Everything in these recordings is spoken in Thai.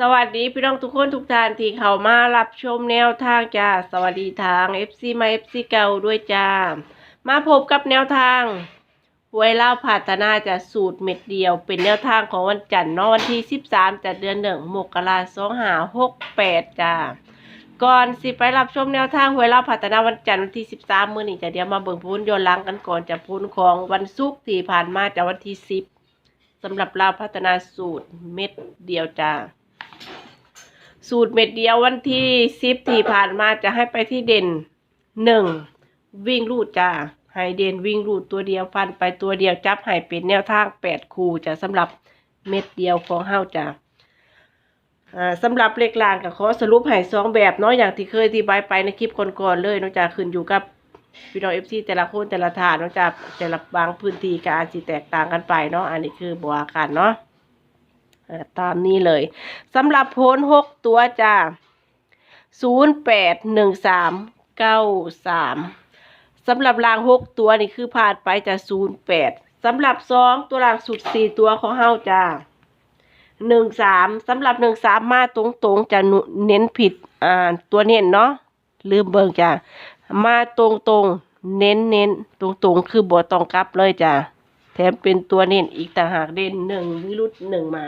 สวัสดีพี่น้องทุกคนทุกท่านที่เข้ามารับชมแนวทางจ้าสวัสดีทาง FC มา FC เก่าด้วยจ้ามาพบกับแนวทางหวยเล่าพัฒนาจะสูตรเม็ดเดียว เป็นแนวทางของวันจันทร์เนาะวันที่ 13จากเดือนหนึ่งมกราสองหาหกแปดจ้าก่อนสิไปรับชมแนวทางหวยเล่าพัฒนาวันจันทร์วันที่ 13 มื้อนี้จะเดี๋ยวมาเบิ่งพูนย้อนหลังกันก่อนจะพูนของวันศุกร์ที่ผ่านมาจากวันที่ 10สำหรับเราวพัฒนาสูตรเม็ดเดียวจ้า สูตรเม็ดเดียววันที่สิบที่ผ่านมาจะให้ไปที่เด่นหนึ่งวิ่งรูดจ้าให้เด่นวิ่งรูดตัวเดียวฟันไปตัวเดียวจับให้เป็นแนวทางแปดคูจะสำหรับเม็ดเดียวของเฮาจ้าอ่าสำหรับเลขล่างก็ขอสรุปให้สองแบบเนาะอย่างที่เคยอธิบายไปในคลิปก่อนๆเลยเนอกจากขึ้นอยู่กับพี่น้องเอฟซีแต่ละคนแต่ละฐานเนอกจากแต่ละบางพื้นที่ก็อาจจะแตกต่างกันไปเนาะอันนี้คือบัวกันเนาะอ่า ตามนี้เลยสำหรับโพนหกตัวจ้าศูนย์แปดหนึ่งสามเก้าสามสำหรับรางหกตัวนี่คือผ่านไปจะศูนย์แปดสำหรับสองตัวรางสุดสี่ตัวของเฮาจ้าหนึ่งสามสำหรับหนึ่งสามมาตรงๆจะเน้นผิดอ่าตัวเน้นเนาะลืมเบิ่งจ้ามาตรงๆเน้นเน้นๆตรงๆคือบ่ตองกลับเลยจ้าแถมเป็นตัวเน้นอีกต่างหากเด่นหนึ่งวิรุธหนึ่งมา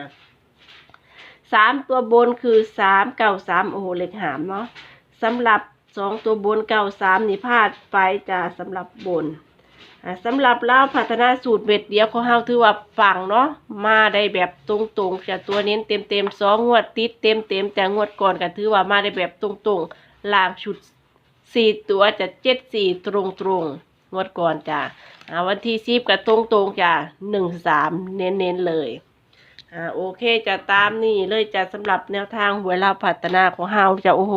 สามตัวบนคือสามเก้าสามโอ้โหเลขหามเนาะสำหรับสองตัวบนเก้าสามนี่พลาดไปจ้าสำหรับบนสำหรับเล่าพัฒนาสูตรเบ็ดเดียวของเฮาถือว่าฝังเนาะมาได้แบบตรงๆจากตัวเน้นเต็มเต็มๆสองงวดติดเต็มเต็มๆแต่งวดก่อนก็ถือว่ามาได้แบบตรงๆล่างชุดสี่ตัวจะเจ็ดสี่ตรงๆงวดก่อนจ้าวันที่สิบก็ตรงๆจ้าหนึ่งสามเน้นๆเลย อ่าโอเคจะตามนี่เลยจะสำหรับแนวทางหวยเราวพัฒนาของเฮาจะโอ้โห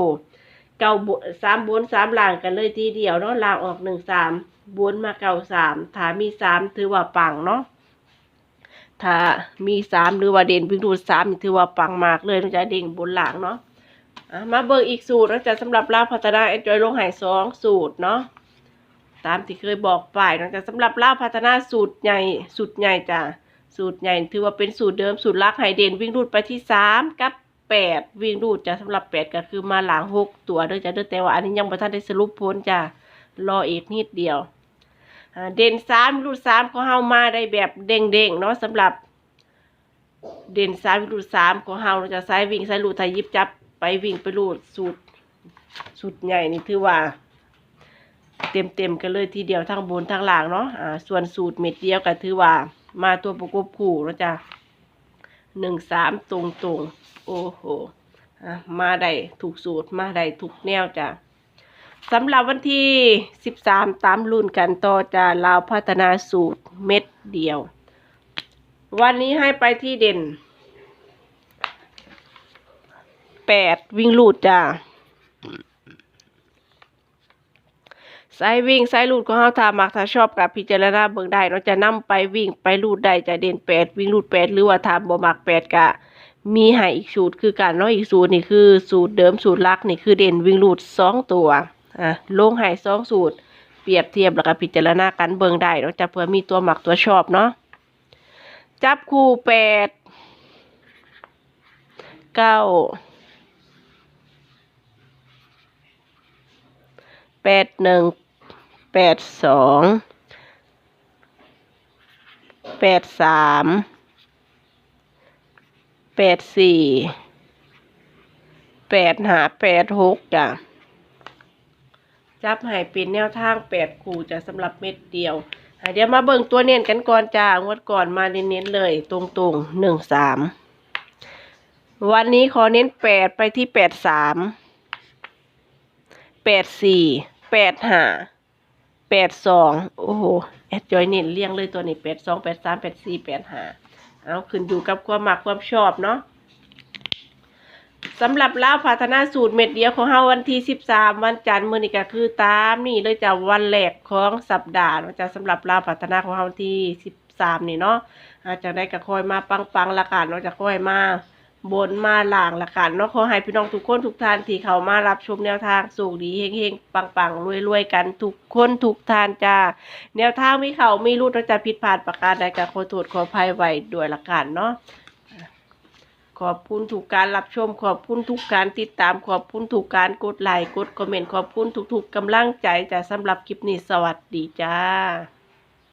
เก้าบสามบนสามหลางกันเลยทีเดียวเนาะหลางออกหนึ่งสามบนมาเก้าสามถามีสามถือว่าปังเนาะถ้ามีสามหรือว่าเด่นวิ่งดูสามถือว่าปังมากเลยเราจะเด่งบนหลังเนาะะมาเบิกอีกสูตรแล้วจะสำหรับลาพัฒนาเอ็นจอยลงหายสองสูตรเนาะตามที่เคยบอกไปนะจะสำหรับลาพัฒนาสูตรใหญ่สูตรใหญ่จ้ะ สูตรใหญ่ถือว่าเป็นสูตรเดิมสูตรลักไฮเดนวิ่งรูดไปที่สามกับแปดวิ่งรูดจะสำหรับแปดก็คือมาหลังหกตัวเด้อจ้ะเด้อแต่ว่าอันนี้ยังไม่ทันได้สรุปผลจ้ะรออีกนิดเดียวเด่นสามรูดสามของเฮามาได้แบบเด้งๆเนาะสำหรับ เด่นสามรูดสามของเฮาเราจะใช้วิ่งใช้รูดไทยยิบจับไปวิ่งไปรูดสูตรสูตรใหญ่นี่ถือว่า เต็มเต็มๆกันเลยทีเดียวทั้งบนทั้งล่างเนาะอ่าส่วนสูตรเม็ดเดียวก็ถือว่า มาตัวประกบคู่แล้วจ้ะหนึ่งสามตรงตรงโอ้โหอะมาได้ถูกสูตรมาได้ถูกแนวจ้ะสำหรับวันที่สิบสามตามรุ่นกันต่อจะลาวพัฒนาสูตรเม็ดเดียว วันนี้ให้ไปที่เด่นแปดวิ่งลูดจ้า สายวิ่งสายลูดของเฮาถ้ามักถ้าชอบกับพิจารณาเบิ่งได้เราะจะนำไปวิ่งไปลูดได้จะเด่นแปดวิ่งลูดแปดหรือว่าถ้าบ่มักแปดก็มีให้อีกสูตรคือกันเนาะอีกสูตรนี่คือสูตรเดิมสูตรลักนี่คือเด่นวิ่งลูดสองตัวอะลงให้สองสูตร เปรียบเทียบแล้วก็พิจารณากันเบิ่งได้เนาะจะเพื่อมีตัวมักตัวชอบเนาะจับคู่แปดเก้าแปดหนึ่ง แปดสองแปดสามแปดสี่แปดหาแปดหกจ้ะจับให้เป็นแนวทางแปดคู่จะสำหรับเม็ดเดียวเดี๋ยวมาเบิ่งตัวเน้นกันก่อนจ้างวดก่อนมาเน้นๆเลย ตรงๆหนึ่งสามวันนี้ขอเน้นแปดไปที่แปดสามแปดสี่แปดห้า แปดสองโอ้โหแอดจอยน้นเรียงเลยตัวนี้แปดสองแปดสามแปดสี่แปดห้าเอาขึ้นอยู่กับความมักความชอบเนาะสำหรับลาวพัฒนาสูตรเม็ดเดียวของเฮาวันที่สิบสามวันจันทร์มื้อนี้ก็คือตามนี่เลยจะวันแรกของสัปดาห์นะจะสำหรับลาวพัฒนาของเฮาวันที่สิบสามนี่เนาะอาจจะได้ก็คอยมาปังๆละกันเนาะจะคอยมา บนมาหลางละกันเนาะขอให้พี่น้องทุกคนทุกท่านที่เขามารับชมแนวทางสูงดีเฮงๆปังๆรวยๆกันทุกคนทุกท่านจ้าแนวทางมีเขามีรูดเราจะผิดพลาดประการใดก็ขอโทษขออภัยไว้ด้วยละกันเนาะขอบคุณทุกการรับชม ขอบคุณทุกการติดตาม ขอบคุณทุกการกดไลค์กดคอมเมนต์ขอบคุณทุกๆกำลังใจจ้ะสำหรับคลิปนี้สวัสดีจ้า